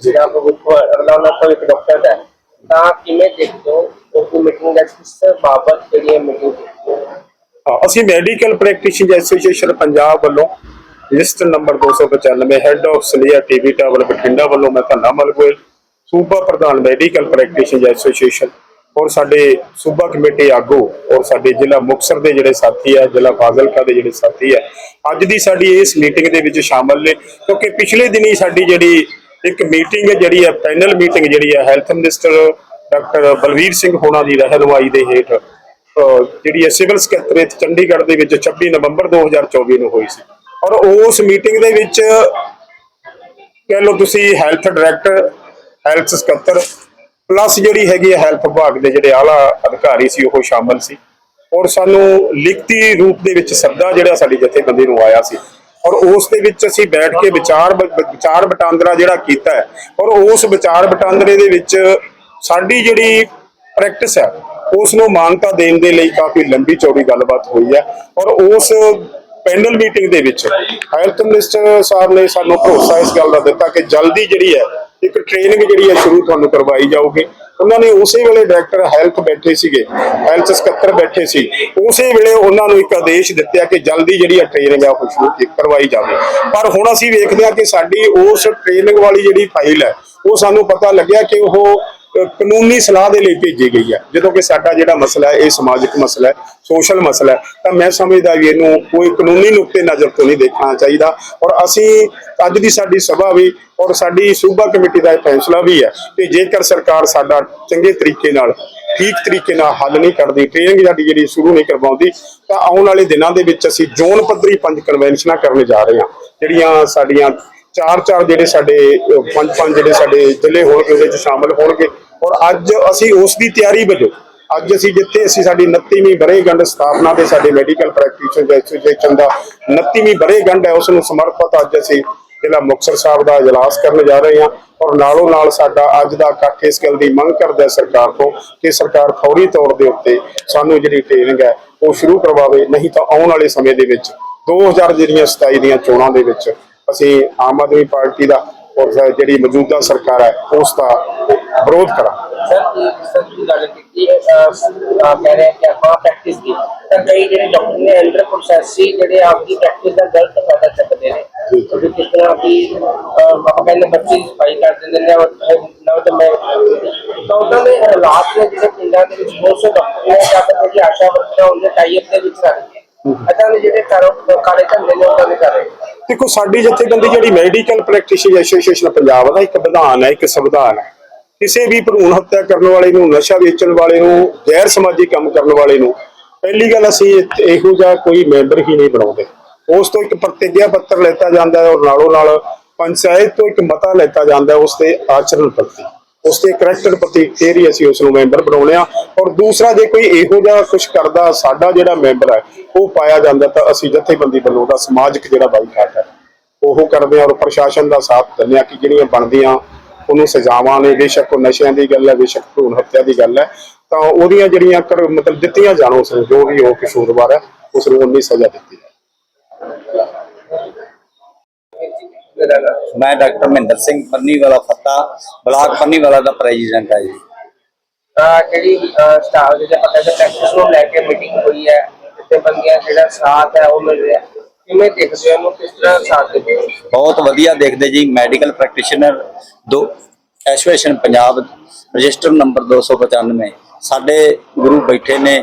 ਜਿਹੜਾ ਪ੍ਰਭੁੱਖ ਅਗਲਾ ਉਹਨਾਂ ਕੋਲ ਇੱਕ ਡਾਕਟਰ ਹੈ। ਤਾਂ ਕਿਵੇਂ ਦੇਖਦੇ ਹੋ? ਉਹ ਮੀਟਿੰਗ ਦਾ ਕਿਸ ਬਾਬਤ ਜਿਹੜੀ ਹੈ ਮੀਟਿੰਗ ਹਾਂ, ਅਸੀਂ ਮੈਡੀਕਲ ਪ੍ਰੈਕਟੀਸ਼ਨਰ ਐਸੋਸੀਏਸ਼ਨ ਪੰਜਾਬ ਵੱਲੋਂ ਲਿਸਟ ਨੰਬਰ 295 ਹੈੱਡ ਆਫ ਸਲੀਆ ਟੀਵੀ ਟਾਵਰ ਬਠਿੰਡਾ ਵੱਲੋਂ ਮੈਂ ਧੰਨਾ ਮਲਗੋਇਲ ਸੂਬਾ ਪ੍ਰਧਾਨ ਮੈਡੀਕਲ ਪ੍ਰੈਕਟੀਸ਼ਨਰ ਐਸੋਸੀਏਸ਼ਨ ਔਰ ਸਾਡੇ ਸੂਬਾ ਕਮੇਟੀ ਆਗੂ ਔਰ ਸਾਡੇ ਜ਼ਿਲ੍ਹਾ ਮੁਕਤਸਰ ਦੇ ਜਿਹੜੇ ਸਾਥੀ ਆ, ਜ਼ਿਲ੍ਹਾ ਫਾਜ਼ਿਲਕਾ ਦੇ ਜਿਹੜੇ ਸਾਥੀ ਆ, ਅੱਜ ਦੀ ਸਾਡੀ ਇਸ ਮੀਟਿੰਗ ਦੇ ਵਿੱਚ ਸ਼ਾਮਲ ਨੇ। ਕਿਉਂਕਿ ਪਿਛਲੇ ਦਿਨੀ ਸਾਡੀ ਜਿਹੜੀ ਇੱਕ ਮੀਟਿੰਗ ਜਿਹੜੀ ਹੈ ਪੈਨਲ ਮੀਟਿੰਗ ਜਿਹੜੀ ਹੈ health minister doctor Balbir Singh ਹੋਣਾ ਦੀ ਰਹਿਨੁਮਾਈ ਦੇ ਹੇਠ ਜਿਹੜੀ ਹੈ ਸਿਵਲ ਸਕੱਤਰੇਤ ਚੰਡੀਗੜ੍ਹ ਦੇ ਵਿੱਚ 26 ਨਵੰਬਰ 2024 ਨੂੰ ਹੋਈ ਸੀ। ਔਰ ਉਸ ਮੀਟਿੰਗ ਦੇ ਵਿੱਚ ਕਹਿ ਲਓ ਤੁਸੀਂ ਹੈਲਥ ਡਾਇਰੈਕਟਰ ਹੈਲਥ ਸਕੱਤਰ ਪਲੱਸ ਜਿਹੜੀ ਹੈਗੀ ਹੈ ਹੈਲਥ ਵਿਭਾਗ ਦੇ ਜਿਹੜੇ ਆਲਾ ਅਧਿਕਾਰੀ ਸੀ, ਉਹ ਸ਼ਾਮਲ ਸੀ। ਔਰ ਸਾਨੂੰ ਲਿਖਤੀ ਰੂਪ ਦੇ ਵਿੱਚ ਸੱਦਾ ਜਿਹੜਾ ਸਾਡੀ ਜਥੇਬੰਦੀ ਨੂੰ ਆਇਆ ਸੀ। ਔਰ ਉਸ ਦੇ ਵਿੱਚ ਅਸੀਂ ਬੈਠ ਕੇ ਵਿਚਾਰ ਬ- ਵਿਚਾਰ ਵਟਾਂਦਰਾ ਜਿਹੜਾ ਕੀਤਾ ਹੈ, ਔਰ ਉਸ ਵਿਚਾਰ ਵਟਾਂਦਰੇ ਦੇ ਵਿੱਚ ਸਾਡੀ ਜਿਹੜੀ ਪ੍ਰੈਕਟਿਸ ਹੈ, ਉਸ ਨੂੰ ਮਾਨਤਾ ਦੇਣ ਦੇ ਲਈ ਕਾਫੀ ਲੰਬੀ ਚੌੜੀ ਗੱਲਬਾਤ ਹੋਈ ਹੈ। ਔਰ ਉਸ ਪੈਨਲ ਮੀਟਿੰਗ ਦੇ ਵਿੱਚ ਹੈਲਥ ਮਿਨਿਸਟਰ ਸਾਹਿਬ ਨੇ ਸਾਨੂੰ ਭਰੋਸਾ ਇਸ ਗੱਲ ਦਾ ਦਿੱਤਾ ਕਿ ਜਲਦੀ ਜਿਹੜੀ ਹੈ, ਇੱਕ ਟ੍ਰੇਨਿੰਗ ਜਿਹੜੀ ਹੈ ਸ਼ੁਰੂ ਤੁਹਾਨੂੰ ਕਰਵਾਈ ਜਾਊਗੀ। ਉਹਨਾਂ ਨੇ ਉਸੇ ਵੇਲੇ ਡਾਇਰੈਕਟਰ ਹੈਲਥ ਬੈਠੇ ਸੀਗੇ, ਹੈਲਥ ਸਕੱਤਰ ਬੈਠੇ ਸੀ। ਉਸੇ ਵੇਲੇ ਉਹਨਾਂ ਨੂੰ ਇੱਕ ਆਦੇਸ਼ ਦਿੱਤਾ ਕਿ ਜਲਦੀ ਜਿਹੜੀ ਹੈ ਟ੍ਰੇਨਿੰਗ ਆ ਉਹ ਸ਼ੁਰੂ ਕਰਵਾਈ ਜਾਵੇ। ਪਰ ਹੁਣ ਅਸੀਂ ਵੇਖਦੇ ਹਾਂ ਕਿ ਸਾਡੀ ਉਸ ਟ੍ਰੇਨਿੰਗ ਵਾਲੀ ਜਿਹੜੀ ਫਾਈਲ ਹੈ, ਉਹ ਸਾਨੂੰ ਪਤਾ ਲੱਗਿਆ ਕਿ ਉਹ ਕਾਨੂੰਨੀ ਸਲਾਹ ਦੇ ਲਈ ਭੇਜੀ ਗਈ ਹੈ। ਜਦੋਂ ਕਿ ਸਾਡਾ ਜਿਹੜਾ ਮਸਲਾ ਹੈ, ਇਹ ਸਮਾਜਿਕ ਮਸਲਾ ਹੈ, ਸੋਸ਼ਲ ਮਸਲਾ ਹੈ, ਤਾਂ ਮੈਂ ਸਮਝਦਾ ਵੀ ਇਹਨੂੰ ਕੋਈ ਕਾਨੂੰਨੀ ਨੁਕਤੇ ਨਜ਼ਰ ਤੋਂ ਨਹੀਂ ਦੇਖਣਾ ਚਾਹੀਦਾ। ਔਰ ਅਸੀਂ ਅੱਜ ਦੀ ਸਾਡੀ ਸਭਾ ਵੀ ਔਰ ਸਾਡੀ ਸੂਬਾ ਕਮੇਟੀ ਦਾ ਇਹ ਫੈਸਲਾ ਵੀ ਹੈ ਕਿ ਜੇਕਰ ਸਰਕਾਰ ਸਾਡਾ ਚੰਗੇ ਤਰੀਕੇ ਨਾਲ, ਠੀਕ ਤਰੀਕੇ ਨਾਲ ਹੱਲ ਨਹੀਂ ਕਰਦੀ ਟ੍ਰੇਨਿੰਗ ਸਾਡੀ ਜਿਹੜੀ ਸ਼ੁਰੂ ਨਹੀਂ ਕਰਵਾਉਂਦੀ, ਤਾਂ ਆਉਣ ਵਾਲੇ ਦਿਨਾਂ ਦੇ ਵਿੱਚ ਅਸੀਂ ਜ਼ੋਨ ਪੱਧਰੀ ਪੰਜ ਕਨਵੈਨਸ਼ਨਾਂ ਕਰਨ ਜਾ ਰਹੇ ਹਾਂ। ਜਿਹੜੀਆਂ ਸਾਡੀਆਂ ਚਾਰ ਚਾਰ ਜਿਹੜੇ ਸਾਡੇ ਪੰਜ ਪੰਜ ਜਿਹੜੇ ਸਾਡੇ ਜ਼ਿਲ੍ਹੇ ਹੋਣਗੇ, ਉਹਦੇ ਵਿੱਚ ਸ਼ਾਮਲ ਹੋਣਗੇ। ਔਰ ਅੱਜ ਅਸੀਂ ਉਸ ਦੀ ਤਿਆਰੀ ਵਜੋਂ, ਅੱਜ ਅਸੀਂ ਜਿੱਥੇ ਅਸੀਂ ਸਾਡੀ 29ਵੀਂ ਬਰੇਗੰਢ ਸਥਾਪਨਾ ਦੇ ਸਾਡੇ ਮੈਡੀਕਲ ਪ੍ਰੈਕਟੀਸ਼ਨਰ ਐਸੋਸੀਏਸ਼ਨ ਦਾ 29ਵੀਂ ਬਰੇਗੰਢ ਹੈ, ਉਸ ਨੂੰ ਸਮਰਪਿਤ ਅੱਜ ਅਸੀਂ ਜ਼ਿਲ੍ਹਾ ਮੁਕਤਸਰ ਸਾਹਿਬ ਦਾ ਇਜਲਾਸ ਕਰਨ ਜਾ ਰਹੇ ਹਾਂ ਔਰ ਨਾਲੋਂ ਨਾਲ ਸਾਡਾ ਅੱਜ ਦਾ ਇਕੱਠ ਇਸ ਗੱਲ ਦੀ ਮੰਗ ਕਰਦਾ ਹੈ ਸਰਕਾਰ ਤੋਂ ਕਿ ਸਰਕਾਰ ਫੌਰੀ ਤੌਰ ਦੇ ਉੱਤੇ ਸਾਨੂੰ ਜਿਹੜੀ ਟ੍ਰੇਨਿੰਗ ਹੈ, ਉਹ ਸ਼ੁਰੂ ਕਰਵਾਵੇ, ਨਹੀਂ ਤਾਂ ਆਉਣ ਵਾਲੇ ਸਮੇਂ ਦੇ ਵਿੱਚ 2000 ਜਿਹੜੀਆਂ 27 ਦੀਆਂ ਚੋਣਾਂ ਦੇ ਵਿੱਚ ਅਸੀਂ ਆਮ ਆਦਮੀ ਪਾਰਟੀ ਦਾ ਔਰ ਜਿਹੜੀ ਮੌਜੂਦਾ ਸਰਕਾਰ ਹੈ, ਉਸ ਦਾ ਵਿਰੋਧ ਕਰਾਂਗੇ ਸਰ ਸਰ ਦੀ ਗੱਲ ਕੀਤੀ ਕਹਿ ਰਹੇ ਕਿ ਆਪਾਂ ਪ੍ਰੈਕਟਿਸ ਦੀ ਤਾਂ ਕਈ ਜਿਹੜੇ ਡਾਕਟਰ ਨੇ ਅੰਡਰ ਪ੍ਰੋਸੈਸ ਜਿਹੜੇ ਆਪਦੀ ਪ੍ਰੈਕਟਿਸ ਦਾ ਗਲਤ ਫਾਇਦਾ ਚੱਕਦੇ ਨੇ ਕਿਉਂਕਿ ਕਿਸ ਤਰ੍ਹਾਂ ਅਹ, ਆਪਾਂ ਕਹਿੰਦੇ ਬੱਚੇ ਸਫ਼ਾਈ ਕਰ ਦਿੰਦੇ ਨੇ ਔਰ ਨਵ ਤੇ ਮੈਂ ਤਾਂ ਉਹਨਾਂ ਦੇ ਹਾਲਾਤ ਨੇ ਜਿਹੜੇ ਪਿੰਡਾਂ ਦੇ ਵਿੱਚ ਬਹੁਤ ਸੇ ਡਾਕਟਰ ਨੇ ਜਾਂ ਫਿਰ ਜਿਹੜੀ ਆਸ਼ਾ ਵਰਕਰਾਂ ਹੁੰਦੇ ਟਾਈਅਪ ਦੇ ਵਿੱਚ ਰਹਿੰਦੇ ਅਦਾਂ ਦੇ ਜਿਹੜੇ ਕਾਰੋ ਕਾਲੇ ਧੰਦੇ ਨੇ ਉਹਨਾਂ ਦੇ ਕਰ ਰਹੇ ਦੇਖੋ ਸਾਡੀ ਜਥੇਬੰਦੀ ਜਿਹੜੀ ਮੈਡੀਕਲ ਪ੍ਰੈਕਟੀਸ਼ਨਰ ਐਸੋਸੀਏਸ਼ਨ ਪੰਜਾਬ ਦਾ ਇੱਕ ਵਿਧਾਨ ਹੈ ਇੱਕ ਸੰਵਿਧਾਨ ਹੈ ਕਿਸੇ ਵੀ ਭਰੂਣ ਹੱਤਿਆ ਕਰਨ ਵਾਲੇ ਨੂੰ, ਨਸ਼ਾ ਵੇਚਣ ਵਾਲੇ ਨੂੰ, ਗੈਰ ਸਮਾਜੀ ਕੰਮ ਕਰਨ ਵਾਲੇ ਨੂੰ, ਪਹਿਲੀ ਗੱਲ ਅਸੀਂ ਇਹੋ ਜਿਹਾ ਕੋਈ ਮੈਂਬਰ ਹੀ ਨਹੀਂ ਬਣਾਉਂਦੇ। ਉਸ ਤੋਂ ਇੱਕ ਪ੍ਰਤੀਗਿਆ ਪੱਤਰ ਲੈਤਾ ਜਾਂਦਾ ਹੈ ਔਰ ਨਾਲੋਂ ਨਾਲ ਪੰਚਾਇਤ ਤੋਂ ਇੱਕ ਮਤਾ ਲੈਤਾ ਜਾਂਦਾ ਹੈ ਉਸ ਦੇ ਆਚਰਣ ਪ੍ਰਤੀ। ਉਸ ਦੇ ਕਰੈਕਟਰ ਪ੍ਰਤੀ ਫੇਰ ਹੀ ਅਸੀਂ ਉਸ ਨੂੰ ਮੈਂਬਰ ਬਣਾਉਣੇ ਆ ਔਰ ਦੂਸਰਾ, ਜੇ ਕੋਈ ਇਹੋ ਜਿਹਾ ਕੁਝ ਕਰਦਾ, ਸਾਡਾ ਜਿਹੜਾ ਮੈਂਬਰ ਹੈ, ਉਹ ਪਾਇਆ ਜਾਂਦਾ ਤਾਂ ਅਸੀਂ ਜਥੇਬੰਦੀ ਵੱਲੋਂ ਦਾ ਸਮਾਜਿਕ ਜਿਹੜਾ ਬਾਈਕਾਟ ਹੈ, ਉਹ ਕਰਦੇ ਆ ਔਰ ਪ੍ਰਸ਼ਾਸਨ ਦਾ ਸਾਥ ਦਿੰਦੇ ਆ ਕਿ ਜਿਹੜੀਆਂ ਬਣਦੀਆਂ ਉਹਨੂੰ ਸਜ਼ਾਵਾਂ ਨੇ ਬੇਸ਼ੱਕ ਉਹ ਨਸ਼ਿਆਂ ਦੀ ਗੱਲ ਹੈ ਬੇਸ਼ੱਕ ਭਰੂਣ ਹੱਤਿਆ ਦੀ ਗੱਲ ਹੈ ਤਾਂ ਉਹਦੀਆਂ ਜਿਹੜੀਆਂ ਕਰ ਮਤਲਬ ਦਿੱਤੀਆਂ ਜਾਣ ਉਸ ਨੂੰ ਜੋ ਵੀ ਉਹ ਕਸੂਰਵਾਰ ਹੈ ਉਸ ਨੂੰ ਉਨੀ ਸਜ਼ਾ ਦਿੱਤੀ ਜਾਏ। ਮੈਂ ਡਾਕਟਰ ਮਹਿੰਦਰ ਸਿੰਘ ਪੰਨੀ ਵਾਲਾ ਫੱਤਾ ਬਲਾਕ ਪੰਨੀ ਵਾਲਾ ਦਾ ਪ੍ਰੈਜ਼ੀਡੈਂਟ ਹੈ ਜੀ। ਤਾਂ ਜਿਹੜੀ ਸਟਾਫ ਜਿਹੜੇ ਪਤਾ ਹੈ ਪ੍ਰੈਕਟਿਸ ਨੂੰ ਲੈ ਕੇ ਮੀਟਿੰਗ ਹੋਈ ਹੈ ਤੇ ਬੰਦੀਆਂ ਜਿਹੜਾ ਸਾਥ ਹੈ ਉਹ ਮਿਲ ਰਿਹਾ। ਕਿਵੇਂ ਦੇਖਦੇ ਹੋ ਇਹਨੂੰ? ਕਿਸ ਤਰ੍ਹਾਂ ਸਾਥ ਦਿੰਦੇ ਹੋ? ਬਹੁਤ ਵਧੀਆ ਦੇਖਦੇ ਜੀ ਮੈਡੀਕਲ ਪ੍ਰੈਕਟੀਸ਼ਨਰ ਦੋ ਐਸੋਸੀਏਸ਼ਨ ਪੰਜਾਬ ਰਜਿਸਟਰ ਨੰਬਰ 295 ਸਾਡੇ ਗੁਰੂ ਬੈਠੇ ਨੇ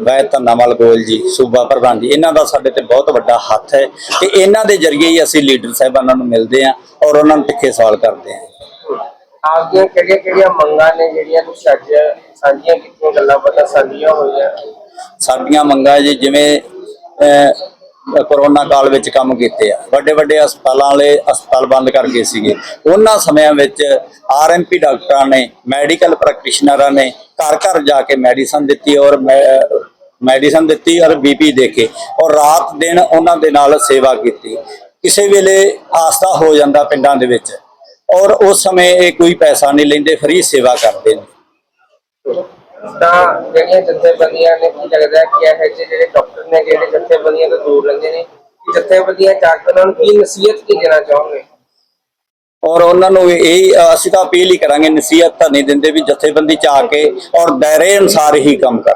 ਵੈਦ ਧੰਨਾਵਾਲ ਗੋਇਲ ਜੀ ਸੂਬਾ ਪ੍ਰਧਾਨ ਜੀ। ਇਹਨਾਂ ਦਾ ਸਾਡੇ ਤੇ ਬਹੁਤ ਵੱਡਾ ਹੱਥ ਹੈ ਤੇ ਇਹਨਾਂ ਦੇ ਜ਼ਰੀਏ ਹੀ ਅਸੀਂ ਲੀਡਰ ਸਾਹਿਬਾਨਾਂ ਨੂੰ ਮਿਲਦੇ ਆਂ ਔਰ ਉਹਨਾਂ ਨੂੰ ਤਿੱਖੇ ਸਵਾਲ ਕਰਦੇ ਆਂ ਆਪਦੀਆਂ ਕਿਹੜੀਆਂ ਕਿਹੜੀਆਂ ਮੰਗਾਂ ਨੇ ਜਿਹੜੀਆਂ ਤੁਸੀਂ ਅੱਜ ਸਾਂਝੀਆਂ ਕੀਤੀਆਂ ਗੱਲਾਂ ਬਾਤਾਂ ਸਾਂਝੀਆਂ ਹੋਈਆਂ? ਸਾਡੀਆਂ ਮੰਗਾਂ ਜੀ ਜਿਵੇਂ ਕਰੋਨਾ ਕਾਲ ਵਿੱਚ ਕੰਮ ਕੀਤੇ ਆ। ਵੱਡੇ ਵੱਡੇ ਹਸਪਤਾਲਾਂ ਵਾਲੇ ਹਸਪਤਾਲ ਬੰਦ ਕਰ ਗਏ ਸੀਗੇ। ਉਹਨਾਂ ਸਮਿਆਂ ਵਿੱਚ ਆਰਐਮਪੀ ਡਾਕਟਰਾਂ ਨੇ, ਮੈਡੀਕਲ ਪ੍ਰੈਕਟੀਸ਼ਨਰਾਂ ਨੇ ਘਰ ਘਰ ਜਾ ਕੇ ਮੈਡੀਸਨ ਦਿੱਤੀ ਔਰ ਮੈਡੀਸਨ ਦਿੱਤੀ ਔਰ ਬੀਪੀ ਦੇਖੇ ਔਰ ਰਾਤ ਦਿਨ ਉਹਨਾਂ ਦੇ ਨਾਲ ਸੇਵਾ ਕੀਤੀ। ਕਿਸੇ ਵੇਲੇ ਆਸਤਾ ਹੋ ਜਾਂਦਾ ਪਿੰਡਾਂ ਦੇ ਵਿੱਚ ਔਰ ਉਸ ਸਮੇਂ ਇਹ ਕੋਈ ਪੈਸਾ ਨਹੀਂ ਲੈਂਦੇ, ਫ੍ਰੀ ਸੇਵਾ ਕਰਦੇ ਨੇ। ਤਾਂ ਜਿਹੜੀਆਂ ਜਥੇਬੰਦੀਆਂ ਨੇ, ਕੀ ਲੱਗਦਾ ਕਿ ਇਹ ਜਿਹੜੇ ਡਾਕਟਰ ਨੇ, ਜਿਹੜੇ ਜਥੇਬੰਦੀਆਂ ਤੋਂ ਦੂਰ ਰਹਿੰਦੇ ਨੇ ਜਥੇਬੰਦੀਆਂ ਜਾ ਕੇ ਉਹਨਾਂ ਨੂੰ ਕੀ ਨਸੀਹਤ ਕੀ ਦੇਣਾ ਚਾਹੋਗੇ? ਔਰ ਉਹਨਾਂ ਨੂੰ ਇਹ, ਅਸੀਂ ਤਾਂ ਅਪੀਲ ਹੀ ਕਰਾਂਗੇ, ਨਸੀਹਤ ਤਾਂ ਨਹੀਂ ਦਿੰਦੇ ਵੀ ਜਥੇਬੰਦੀ ਚ ਆ ਕੇ ਔਰ ਦਾਇਰੇ ਅਨਸਾਰ ਹੀ ਕੰਮ ਕਰ